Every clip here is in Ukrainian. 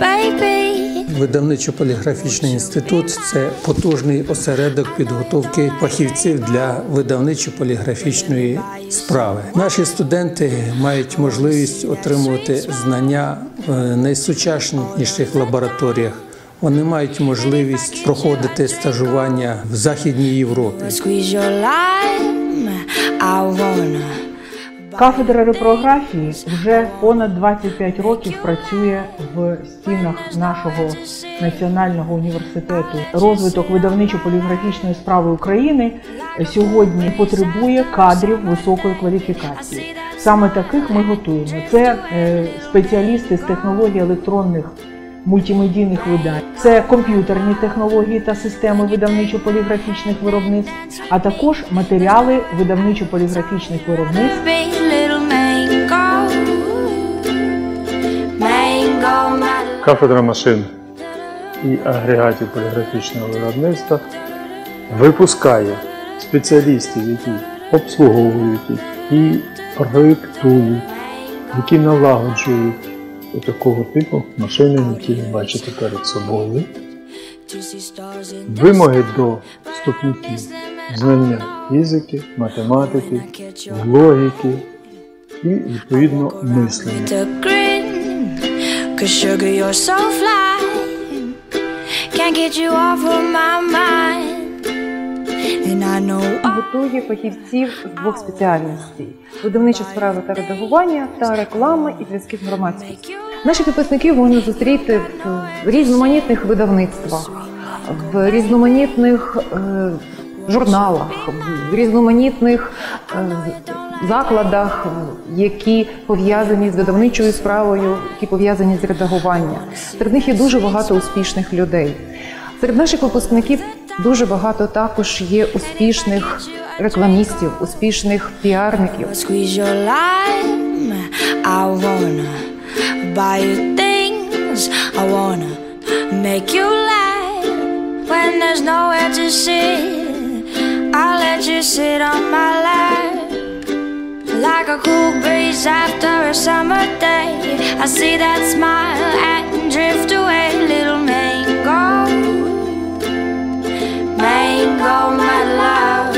baby. Видавничо-поліграфічний інститут це потужний осередок підготовки фахівців для видавничо-поліграфічної справи. Наші студенти мають можливість отримувати знання в найсучасніших лабораторіях. Вони мають можливість проходити стажування в Західній Європі. Кафедра репрографії вже понад 25 років працює в стінах нашого національного університету. Розвиток видавничо-поліграфічної справи України сьогодні потребує кадрів високої кваліфікації. Саме таких ми готуємо. Це е, спеціалісти з технологій електронних мультимедійних видань, це комп'ютерні технології та системи видавничо-поліграфічних виробництв, а також матеріали видавничо-поліграфічних виробництв. Кафедра машин і агрегатів поліграфічного виробництва випускає спеціалістів, які обслуговують і проєктують, які налагоджують такого типу машини, які ви бачите перед собою. Вимоги до вступників знання фізики, математики, логіки і відповідно мислення. Cause sugar, you're so fly. Can't get you off of my mind. And I know готує фахівців з двох спеціальностей: видавнича справа та редагування та реклама і зв'язки з громадськістю. Наших випускників можна зустріти в різноманітних видавництвах, в різноманітних е, журналах, в різноманітних е, закладах, які пов'язані з видавничою справою, які пов'язані з редагуванням. Серед них є дуже багато успішних людей. Серед наших випускників дуже багато також є успішних рекламістів, успішних піарників. make you laugh. When there's nowhere to sit, Like a cool breeze after a summer day. I see that smile and drift away, little mango. Mango, my love.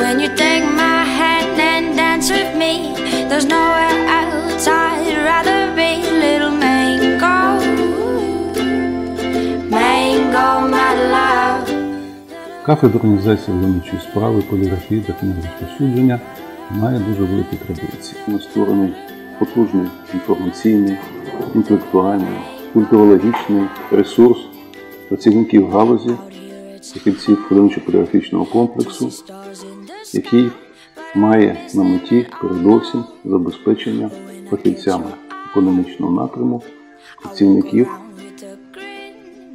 When you take my hand and dance with me, there's nowhere else I'd rather be, little mango. Mango, my love. Кафедра організації видавничої справи, поліграфії та книгорозповсюдження має дуже великі традиції. Ми створений потужний інформаційний, інтелектуальний, культурологічний ресурс працівників галузі, фахівців видавничо-поліграфічного комплексу, який має на меті передовсім забезпечення фахівцями економічного напряму працівників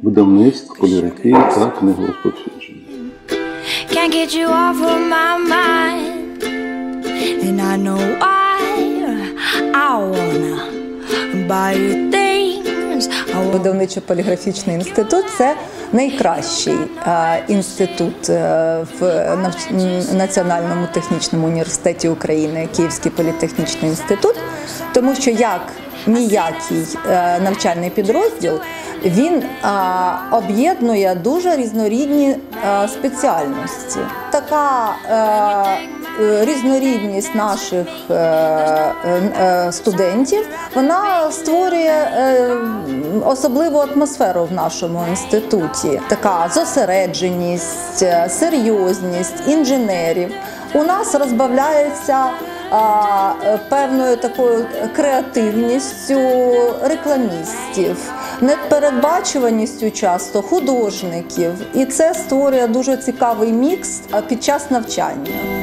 видавництв, поліграфії та книгорозповсюдження. Can't get you off of my mind. And I know I, I wanna buy you things. Видавничо-поліграфічний інститут це найкращий інститут е, в Національному технічному університеті України, Київський політехнічний інститут, тому що як ніякий е, навчальний підрозділ він об'єднує дуже різнорідні е, спеціальності. Така е, е, різнорідність наших е, е, е, студентів вона створює е, особливу атмосферу в нашому інституті. Така зосередженість, е, серйозність інженерів. У нас розбавляється певною такою креативністю рекламістів, непередбачуваністю часто художників, і це створює дуже цікавий мікс під час навчання.